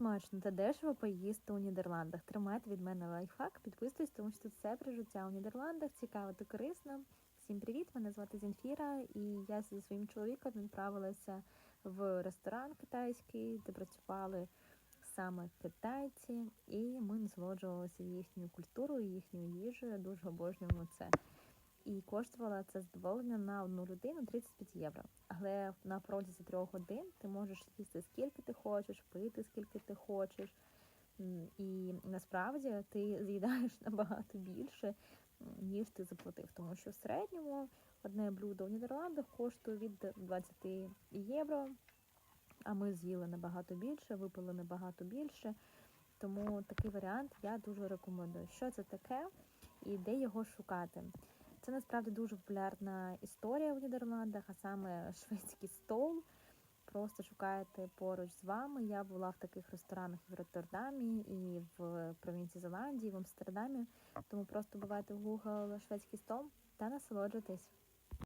смачно та дешево поїсти у Нідерландах. Тримайте від мене лайфхак, підписуйтесь, тому що тут все про життя у Нідерландах. Цікаво та корисно. Всім привіт! Мене звати Зінфіра, і я зі своїм чоловіком відправилася в ресторан китайський, де працювали саме китайці, і ми насолоджувалися їхньою культурою, їхньою їжею. Дуже обожнюємо це. І коштувало це задоволення на одну людину 35 євро. Але на протязі трьох годин ти можеш їсти скільки ти хочеш, пити скільки ти хочеш. І насправді ти з'їдаєш набагато більше, ніж ти заплатив. Тому що в середньому одне блюдо в Нідерландах коштує від 20 євро, а ми з'їли набагато більше, випили набагато більше. Тому такий варіант я дуже рекомендую. Що це таке і де його шукати? Це насправді дуже популярна історія в Нідерландах, а саме шведський стол. Просто шукаєте поруч з вами. Я була в таких ресторанах в Роттердамі, і в провінції Зеландії, в Амстердамі. Тому просто бувайте в Google шведський стол та насолоджуйтесь.